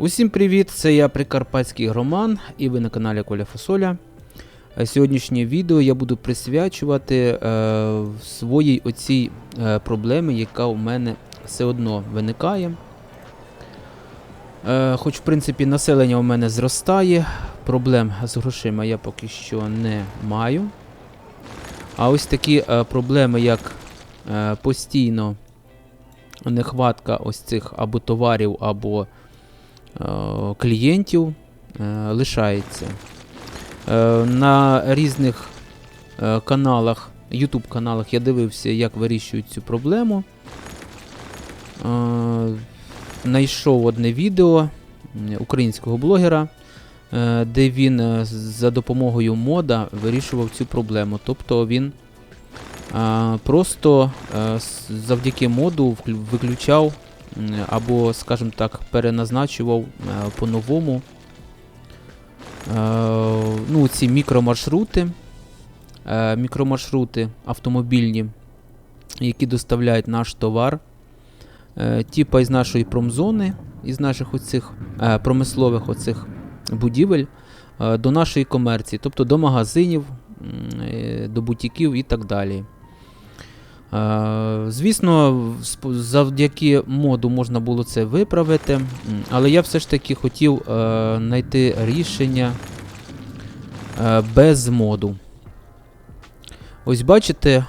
Усім привіт! Це я Прикарпатський Громан і ви на каналі Коля Фасоля. Е, Сьогоднішнє відео я буду присвячувати е, своїй оцій е, проблемі, яка у мене все одно виникає. Е, хоч, в принципі, населення у мене зростає, проблем з грошима я поки що не маю. А ось такі е, проблеми, як е, постійно нехватка ось цих або товарів, або клієнтів е, лишається. Е, На різних е, каналах, YouTube каналах я дивився, як вирішують цю проблему. Е, Знайшов одне відео українського блогера, е, де він е, за допомогою мода вирішував цю проблему. Тобто він е, просто е, завдяки моду виключав або, скажімо так, переназначував е, по-новому е, ну, ці мікромаршрути, е, мікромаршрути автомобільні, які доставляють наш товар, е, типа із нашої промзони, із наших оцих е, промислових оцих будівель е, до нашої комерції, тобто до магазинів, е, до бутіків і так далі. Е, Звісно, завдяки моду можна було це виправити, але я все ж таки хотів е, знайти рішення е, без моду. Ось бачите,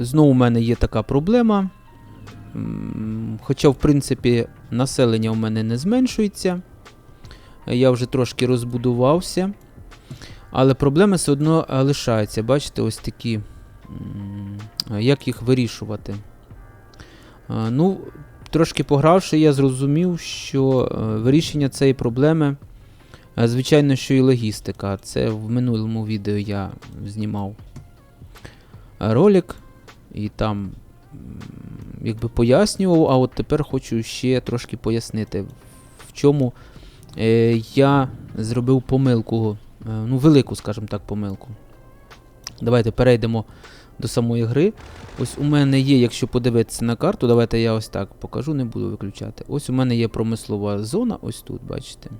знову у мене є така проблема. Хоча, в принципі, населення у мене не зменшується. Я вже трошки розбудувався. Але проблеми все одно лишаються. Бачите, ось такі. Як їх вирішувати? Е, Ну, трошки погравши, я зрозумів, що е, вирішення цієї проблеми, е, звичайно, що і логістика. Це в минулому відео я знімав ролик і там якби пояснював, а от тепер хочу ще трошки пояснити, в чому я зробив помилку, ну, велику, скажімо так, помилку. Давайте перейдемо до самої гри. Ось у мене є, якщо подивитися на карту, давайте я ось так покажу, не буду виключати. Ось у мене є промислова зона, ось тут, бачите.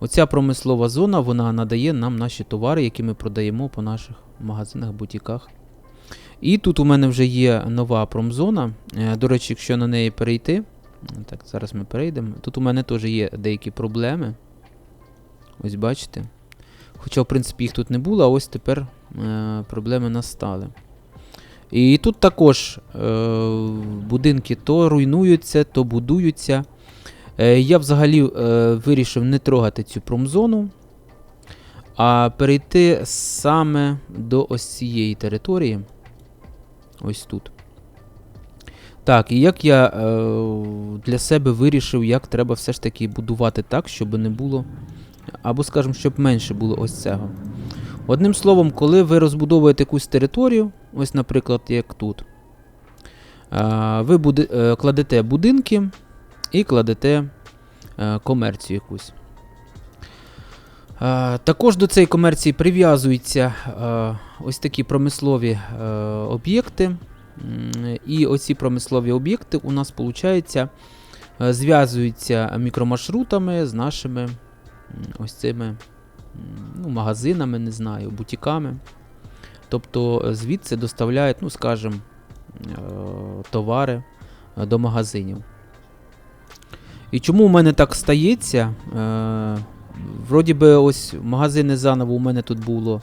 Оця промислова зона вона надає нам наші товари, які ми продаємо по наших магазинах, бутіках. І тут у мене вже є нова промзона. Е, До речі, якщо на неї перейти, так, зараз ми перейдемо. Тут у мене теж є деякі проблеми. Ось бачите. Хоча, в принципі, їх тут не було, а ось тепер е, проблеми настали. І тут також е, будинки то руйнуються, то будуються. Е, я взагалі е, вирішив не трогати цю промзону, а перейти саме до ось цієї території. Ось тут. Так, і як я е, для себе вирішив, як треба все ж таки будувати так, щоб не було. Або, скажімо, щоб менше було ось цього. Одним словом, коли ви розбудовуєте якусь територію, ось, наприклад, як тут, ви буди, е, кладете будинки і кладете е, комерцію якусь. Також до цієї комерції прив'язуються е, ось такі промислові е, об'єкти. І оці промислові об'єкти у нас, виходить, зв'язуються мікромаршрутами з нашими ось цими ну, магазинами, не знаю, бутіками. Тобто е, звідси доставляють, ну, скажімо, е, товари е, до магазинів. І чому у мене так стається? Вроді би, ось магазини заново у мене тут було.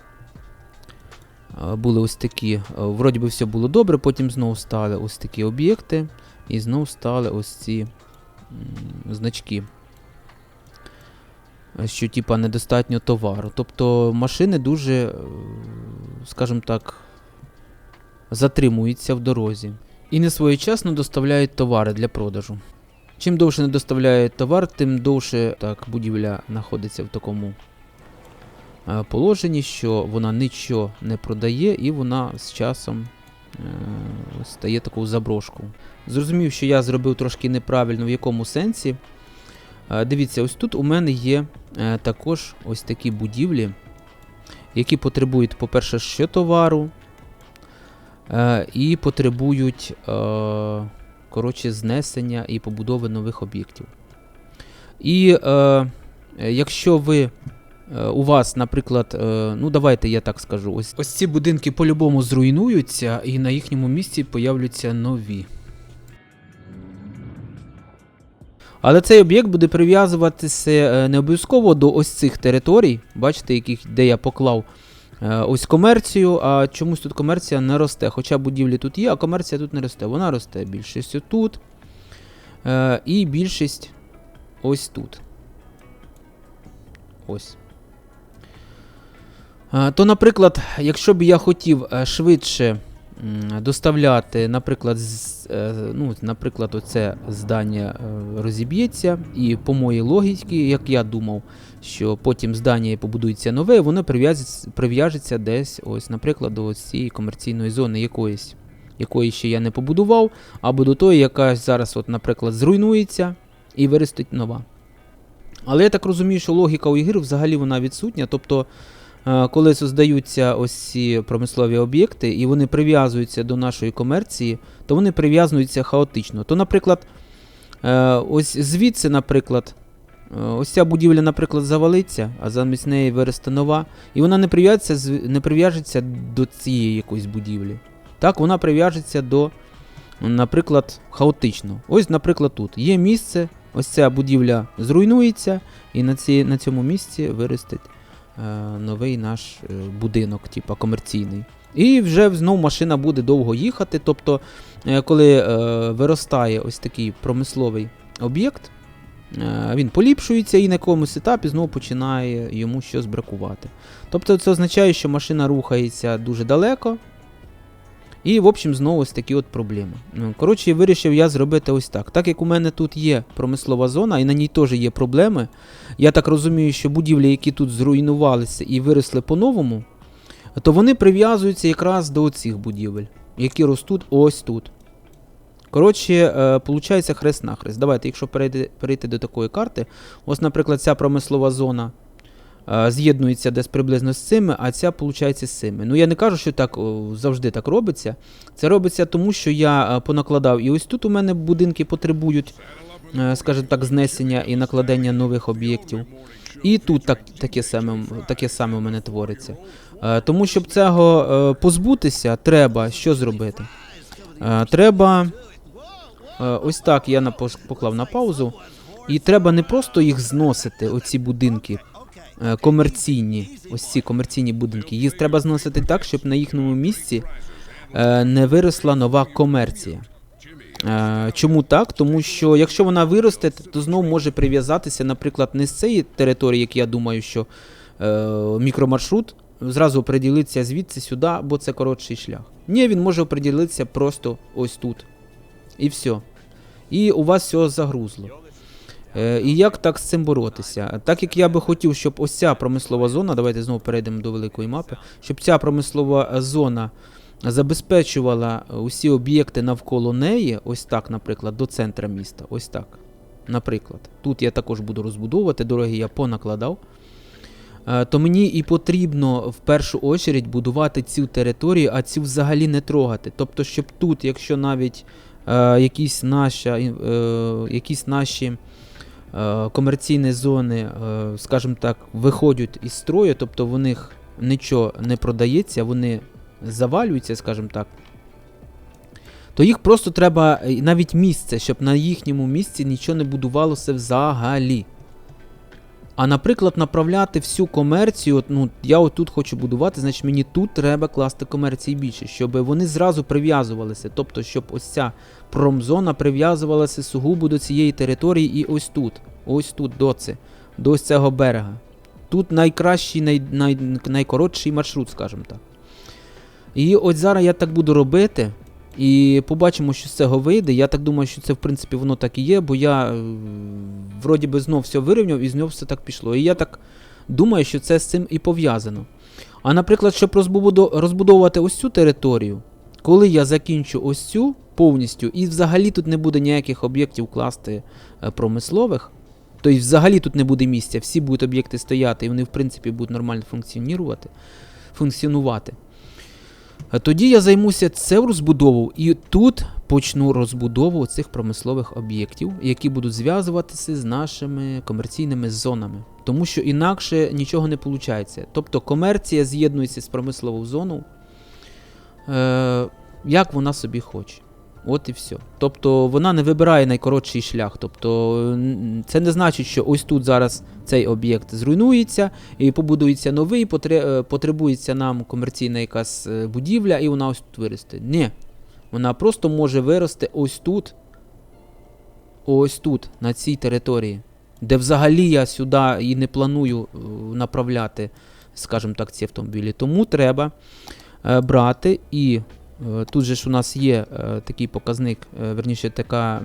Були ось такі. Вроді би все було добре, потім знову стали ось такі об'єкти, і знову стали ось ці значки. Що, типа, недостатньо товару. Тобто машини дуже, е, скажімо так, затримуються в дорозі. І не своєчасно доставляють товари для продажу. Чим довше не доставляють товар, тим довше так, будівля знаходиться в такому е, положенні, що вона нічого не продає, і вона з часом е, стає таку заброшку. Зрозумів, що я зробив трошки неправильно, в якому сенсі. Е, дивіться, ось тут у мене є е, також ось такі будівлі, які потребують, по-перше, що товару, е, і потребують. Коротше, знесення і побудови нових об'єктів. І якщо ви. У вас, наприклад, ну давайте я так скажу, ось, ось ці будинки по-любому зруйнуються, і на їхньому місці появляться нові. Але цей об'єкт буде прив'язуватися е, не обов'язково до ось цих територій, бачите, яких, де я поклав е, ось комерцію, а чомусь тут комерція не росте. Хоча будівлі тут є, а комерція тут не росте. Вона росте більшість тут. Е, і більшість ось тут. Ось. То, наприклад, якщо б я хотів швидше доставляти, наприклад, е, ну, наприклад, оце здання е, розіб'ється, і по моїй логіці, як я думав, що потім здання побудується нове, воно прив'яжеться десь, ось, наприклад, до цієї комерційної зони якоїсь, якої ще я не побудував, або до тої, яка зараз, от, наприклад, зруйнується і виростить нова. Але я так розумію, що логіка у ігр взагалі вона відсутня. Тобто, коли создаються ось ці промислові об'єкти і вони прив'язуються до нашої комерції, то вони прив'язуються хаотично. То, наприклад, е, ось звідси, наприклад, е, ось ця будівля, наприклад, завалиться, а замість неї виросте нова, і вона не прив'яжеться, не прив'яжеться до цієї якоїсь будівлі. Так, вона прив'яжеться до, наприклад, хаотично. Ось, наприклад, тут є місце, ось ця будівля зруйнується, і на, ці, на цьому місці виростить е, новий наш е, будинок, типу комерційний. І вже знов машина буде довго їхати. Тобто, е, коли е, виростає ось такий промисловий об'єкт, е, він поліпшується і на якомусь етапі знову починає йому щось бракувати. Тобто це означає, що машина рухається дуже далеко. І, в общем, знову ось такі от проблеми. Ну, Коротше, вирішив я зробити ось так. Так як у мене тут є промислова зона, і на ній теж є проблеми. Я так розумію, що будівлі, які тут зруйнувалися і виросли по-новому, то вони прив'язуються якраз до цих будівель, які ростуть ось тут. Коротше, е, виходить хрест-нахрест. Давайте, якщо перейти, до такої карти, ось, наприклад, ця промислова зона е, з'єднується десь приблизно з цими, а ця, виходить, з цими. Ну, я не кажу, що так завжди так робиться. Це робиться тому, що я е, понакладав. І ось тут у мене будинки потребують, е, скажімо так, знесення і накладення нових об'єктів. І тут так, таке, саме, таке саме у мене твориться. Е, Тому, щоб цього е, позбутися, треба що зробити? Е, Треба. е, Ось так я поклав на паузу. І треба не просто їх зносити, оці будинки е, комерційні, ось ці комерційні будинки. Їх треба зносити так, щоб на їхньому місці е, не виросла нова комерція. Е, Чому так? Тому що якщо вона виросте, то знову може прив'язатися, наприклад, не з цієї території, як я думаю, що е, мікромаршрут зразу оприділиться звідси сюди, бо це коротший шлях. Ні, він може оприділитися просто ось тут. І все. І у вас все загрузло. Е, і як так з цим боротися? Так як я би хотів, щоб ось ця промислова зона, давайте знову перейдемо до великої мапи, щоб ця промислова зона забезпечувала усі об'єкти навколо неї, ось так, наприклад, до центра міста. Ось так. Наприклад, тут я також буду розбудовувати, дороги я понакладав. Е, То мені і потрібно в першу очередь будувати цю територію, а цю взагалі не трогати. Тобто, щоб тут, якщо навіть е, якісь, наша, е, якісь наші комерційні зони, е, скажімо так, виходять із строю, тобто в них нічого не продається, вони завалюються, скажімо так, то їх просто треба е, навіть місце, щоб на їхньому місці нічого не будувалося взагалі. А, наприклад, направляти всю комерцію, ну, я отут хочу будувати, значить мені тут треба класти комерції більше, щоб вони зразу прив'язувалися. Тобто, щоб ось ця промзона прив'язувалася сугубо до цієї території і ось тут, ось тут, до це, до ось цього берега. Тут найкращий, най, най, найкоротший маршрут, скажімо так. І от зараз я так буду робити. І побачимо, що з цього вийде. Я так думаю, що це в принципі воно так і є, бо я е, вроді би знов все вирівняв і знов все так пішло. І я так думаю, що це з цим і пов'язано. А наприклад, щоб розбудовувати ось цю територію, коли я закінчу ось цю повністю, і взагалі тут не буде ніяких об'єктів класти е, промислових, тобто взагалі тут не буде місця, всі будуть об'єкти стояти, і вони в принципі будуть нормально функціонувати, Тоді я займуся цю розбудову і тут почну розбудову цих промислових об'єктів, які будуть зв'язуватися з нашими комерційними зонами. Тому що інакше нічого не виходить. Тобто комерція з'єднується з промисловою зоною, е, як вона собі хоче. От і все. Тобто вона не вибирає найкоротший шлях. Тобто це не значить, що ось тут зараз цей об'єкт зруйнується і побудується новий, е, потребується нам комерційна якась е, будівля, і вона ось тут виросте. Ні. Вона просто може вирости ось тут. Ось тут, на цій території. Де взагалі я сюди і не планую е, направляти, скажімо так, ці автомобілі. Тому треба брати і Тут же ж у нас є е, такий показник, е, верніше така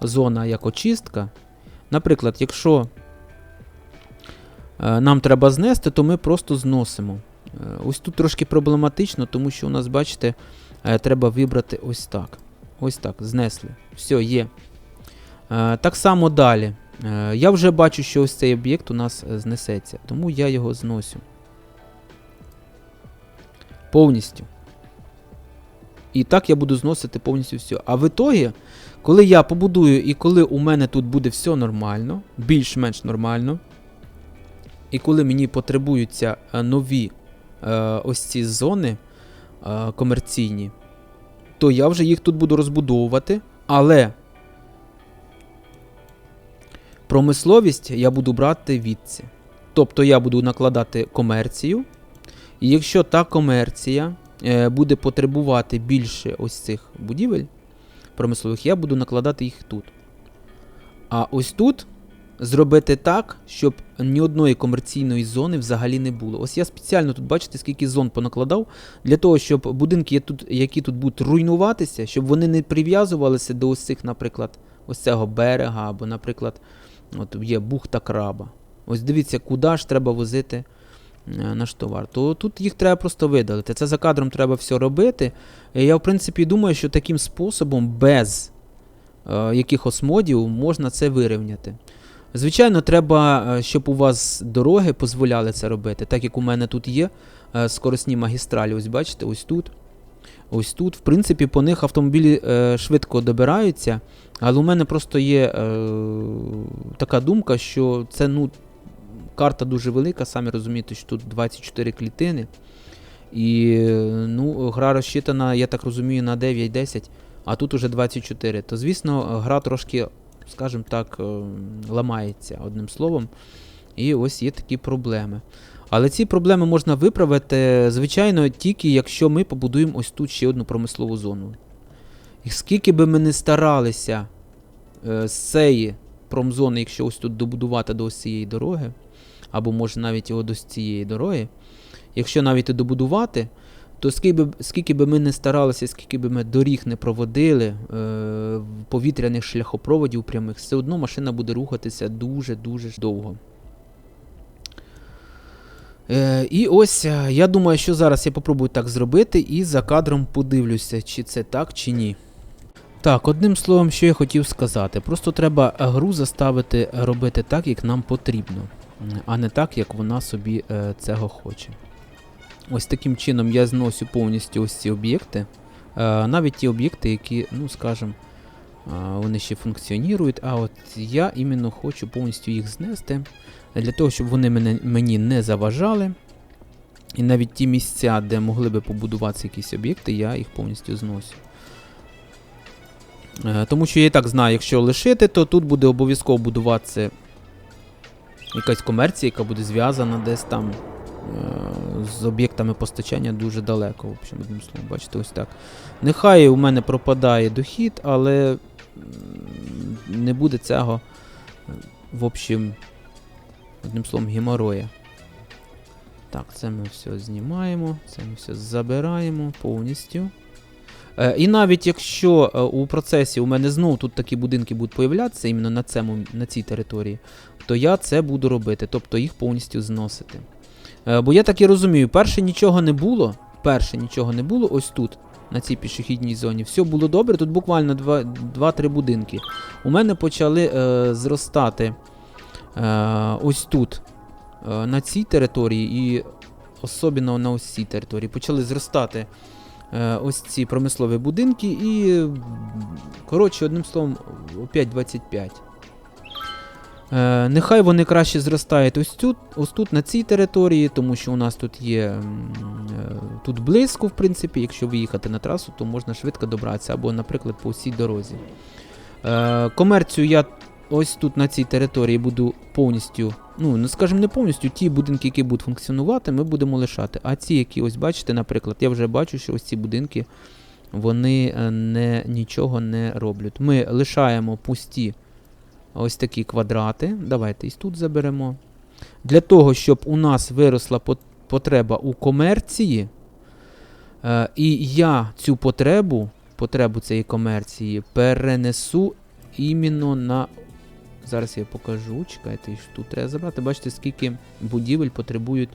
зона як очистка. Наприклад, якщо е, нам треба знести, то ми просто зносимо. Е, ось тут трошки проблематично, тому що у нас, бачите, е, треба вибрати ось так. Ось так, знесли. Все, є. Е, так само далі. Е, я вже бачу, що ось цей об'єкт у нас е, знесеться, тому я його зносю. Повністю. І так я буду зносити повністю все. А в ітогі, коли я побудую і коли у мене тут буде все нормально, більш-менш нормально, і коли мені потребуються е, нові е, ось ці зони е, комерційні, то я вже їх тут буду розбудовувати, але промисловість я буду брати відці. Тобто я буду накладати комерцію, і якщо та комерція буде потребувати більше ось цих будівель промислових, я буду накладати їх тут. А ось тут зробити так, щоб ні одної комерційної зони взагалі не було. Ось я спеціально тут, бачите, скільки зон понакладав, для того, щоб будинки, які тут будуть руйнуватися, щоб вони не прив'язувалися до ось цих, наприклад, ось цього берега, або, наприклад, от є бухта краба. Ось дивіться, куди ж треба возити е, наш товар. То тут їх треба просто видалити. Це за кадром треба все робити. Я, в принципі, думаю, що таким способом, без е, якихось модів, можна це вирівняти. Звичайно, треба, е, щоб у вас дороги дозволяли це робити, так як у мене тут є е, скоростні магістралі. Ось бачите, ось тут. Ось тут. В принципі, по них автомобілі е, швидко добираються. Але у мене просто є е, така думка, що це ну, карта дуже велика, самі розумієте, що тут 24 клітини. І ну, гра розчитана, я так розумію, на 9-10, а тут уже 24. То, звісно, гра трошки, скажімо так, е, ламається одним словом. І ось є такі проблеми. Але ці проблеми можна виправити, звичайно, тільки якщо ми побудуємо ось тут ще одну промислову зону. І скільки би ми не старалися е, з цієї промзони, якщо ось тут добудувати до ось цієї дороги, або може навіть його до цієї дороги, якщо навіть і добудувати, то скільки би, скільки би ми не старалися, скільки би ми доріг не проводили, е, повітряних шляхопроводів прямих, все одно машина буде рухатися дуже-дуже довго. Е, і ось е, я думаю, що зараз я попробую так зробити і за кадром подивлюся, чи це так, чи ні. Так, одним словом, що я хотів сказати. Просто треба гру заставити робити так, як нам потрібно, а не так, як вона собі е, цього хоче. Ось таким чином я зносю повністю ось ці об'єкти. Е, навіть ті об'єкти, які, ну скажімо, е, вони ще функціонують, а от я іменно хочу повністю їх знести для того, щоб вони мене, мені не заважали. І навіть ті місця, де могли би побудуватися якісь об'єкти, я їх повністю зносю. Тому що я і так знаю, якщо лишити, то тут буде обов'язково будуватися якась комерція, яка буде зв'язана десь там е, з об'єктами постачання дуже далеко. В общем, одним словом, бачите, ось так. Нехай у мене пропадає дохід, але не буде цього, в общем, одним словом, геморроя. Так, це ми все знімаємо, це ми все забираємо повністю. Е, і навіть якщо е, у процесі у мене знову тут такі будинки будуть появлятися іменно на, цьому, на цій території, то я це буду робити, тобто їх повністю зносити. Е, бо я так і розумію, перше нічого не було. Перше нічого не було ось тут, на цій пішохідній зоні. Все було добре, тут буквально 2-3 будинки. У мене почали е, зростати е, ось тут, е, на цій території, і особливо на ось цій території. Почали зростати е, ось ці промислові будинки і, коротше, одним словом, опять 25. Е, нехай вони краще зростають ось тут, ось тут на цій території, тому що у нас тут є е, тут близько, в принципі, якщо виїхати на трасу, то можна швидко добратися, або, наприклад, по всій дорозі. Е, комерцію я ось тут на цій території буду повністю, ну, не скажімо, не повністю, ті будинки, які будуть функціонувати, ми будемо лишати. А ці, які ось бачите, наприклад, я вже бачу, що ось ці будинки вони не, нічого не роблять. Ми лишаємо пусті ось такі квадрати. Давайте і тут заберемо. Для того, щоб у нас виросла потреба у комерції, е, і я цю потребу, потребу цієї комерції перенесу іменно на. Зараз я покажу. Чекайте, що тут треба забрати. Бачите, скільки будівель потребують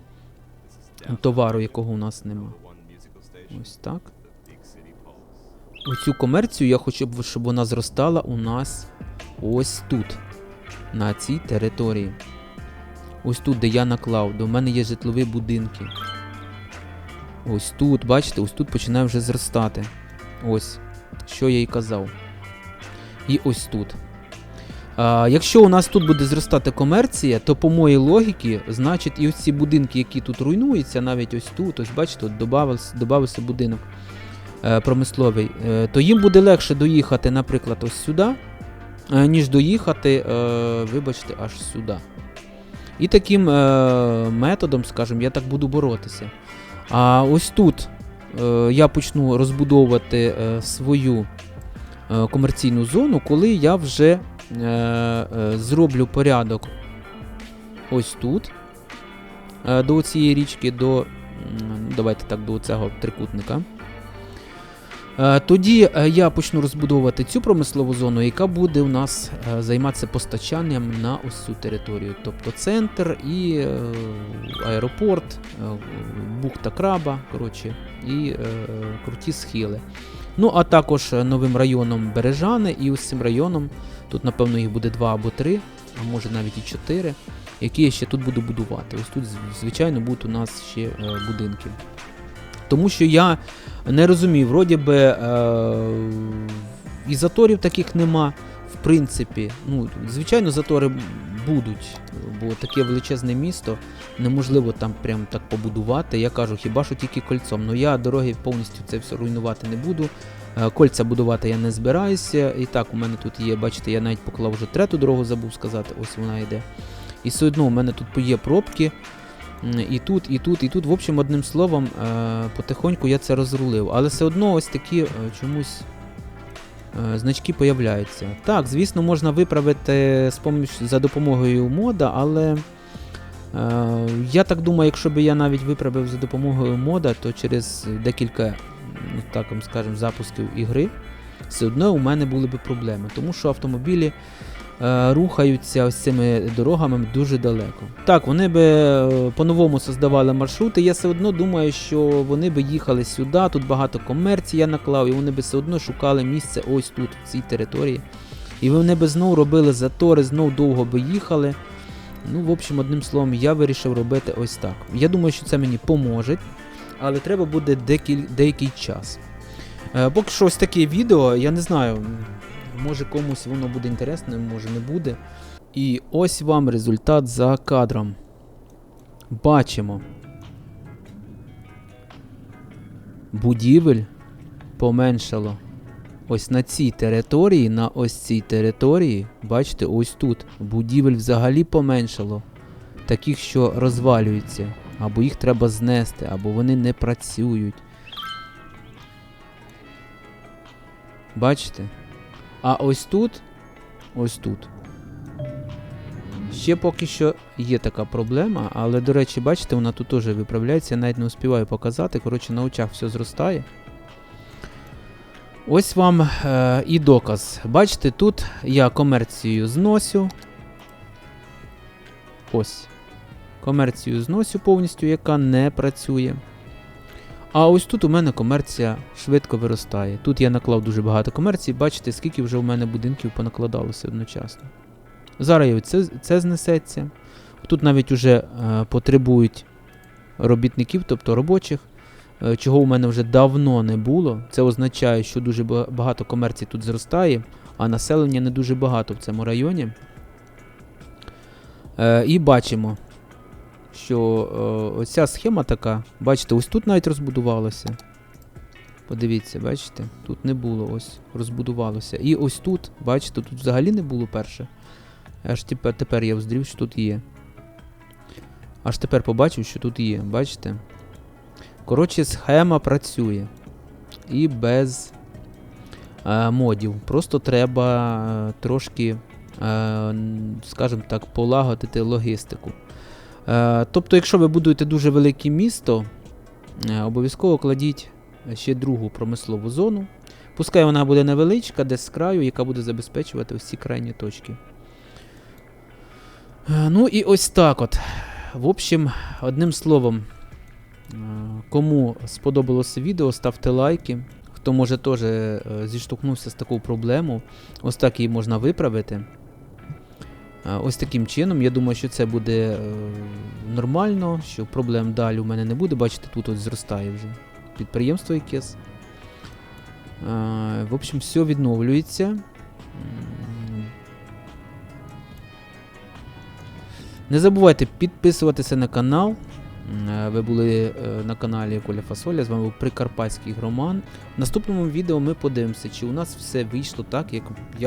товару, якого у нас нема. Ось так. Оцю комерцію я хочу, щоб вона зростала у нас ось тут, на цій території. Ось тут, де я наклав, до мене є житлові будинки. Ось тут, бачите, ось тут починає вже зростати. Ось, що я й казав. І ось тут. А, якщо у нас тут буде зростати комерція, то по моїй логіці, значить, і ось ці будинки, які тут руйнуються, навіть ось тут, ось бачите, от добавився, добавився будинок е, промисловий, е, то їм буде легше доїхати, наприклад, ось сюди, ніж доїхати, е, вибачте, аж сюди. І таким е, методом, скажімо, я так буду боротися. А ось тут е, я почну розбудовувати е, свою е, комерційну зону, коли я вже е, е, зроблю порядок ось тут, е, до цієї річки, до, давайте так, до цього трикутника. Е, Тоді е, я почну розбудовувати цю промислову зону, яка буде у нас е, займатися постачанням на ось цю територію. Тобто центр і аеропорт, бухта краба, коротше, і круті схили. Ну, а також новим районом Бережани, і ось цим районом, тут, напевно, їх буде два або три, а може навіть і чотири, які я ще тут буду будувати. Ось тут, звичайно, будуть у нас ще будинки. Тому що я не розумію, вроді би е, і заторів таких нема. В принципі, ну, звичайно, затори будуть, бо таке величезне місто, неможливо там прям так побудувати. Я кажу, хіба що тільки кольцом. Ну я дороги повністю це все руйнувати не буду. Е, Кольця будувати я не збираюся. І так, у мене тут є, бачите, я навіть поклав вже трету дорогу, забув сказати, ось вона йде. І все одно у мене тут є пробки. І тут, і тут, і тут. В общем, одним словом, е, потихоньку я це розрулив. Але все одно ось такі е, чомусь е, значки появляються. Так, звісно, можна виправити за допомогою мода, але я так думаю, якщо б я навіть виправив за допомогою мода, то через декілька, ну, так вам скажемо, запусків ігри, все одно у мене були б проблеми. Тому що автомобілі рухаються ось цими дорогами дуже далеко. Так, вони би е, по-новому создавали маршрути. Я все одно думаю, що вони би їхали сюди, тут багато комерції я наклав, і вони би все одно шукали місце ось тут, в цій території. І вони би знову робили затори, знову довго би їхали. Ну, в общем, одним словом, я вирішив робити ось так. Я думаю, що це мені поможе, але треба буде декіль, деякий час. Е, поки що ось таке відео, я не знаю, може комусь воно буде інтересно, може не буде. І ось вам результат за кадром. Бачимо. Будівель поменшало. Ось на цій території, на ось цій території, бачите, ось тут будівель взагалі поменшало. Таких, що розвалюються, або їх треба знести, або вони не працюють. Бачите? А ось тут, ось тут. Ще поки що є така проблема, але, до речі, бачите, вона тут теж виправляється, я навіть не успіваю показати. Коротше, на очах все зростає. Ось вам е, і доказ. Бачите, тут я комерцію зносю. Ось. Комерцію зносю повністю, яка не працює. А ось тут у мене комерція швидко виростає. Тут я наклав дуже багато комерції, бачите, скільки вже у мене будинків понакладалося одночасно. Зараз це, це знесеться. Тут навіть уже е, потребують робітників, тобто робочих, е, чого у мене вже давно не було. Це означає, що дуже багато комерції тут зростає, а населення не дуже багато в цьому районі. Е, і бачимо, що е, оця схема така, бачите, ось тут навіть розбудувалося. Подивіться, бачите, тут не було, ось розбудувалося. І ось тут, бачите, тут взагалі не було перше. Аж тепер, тепер я вздрів, що тут є. Аж тепер побачив, що тут є, бачите? Коротше, схема працює. І без е, модів. Просто треба е, трошки, е, скажімо так, полагодити логістику. Е, тобто, якщо ви будуєте дуже велике місто, е, обов'язково кладіть ще другу промислову зону. Пускай вона буде невеличка, десь з краю, яка буде забезпечувати всі крайні точки. Е, Ну і ось так от. В общем, одним словом, кому сподобалося відео, ставте лайки. Хто може теж зіштовхнувся з такою проблемою, ось так її можна виправити. Е, Ось таким чином, я думаю, що це буде е, нормально, що проблем далі у мене не буде. Бачите, тут ось зростає вже підприємство якесь. Е, В общем, все відновлюється. Не забувайте підписуватися на канал. Ви були на каналі Коля Фасоля. З вами був Прикарпатський Громан. В наступному відео ми подивимося, чи у нас все вийшло так, як я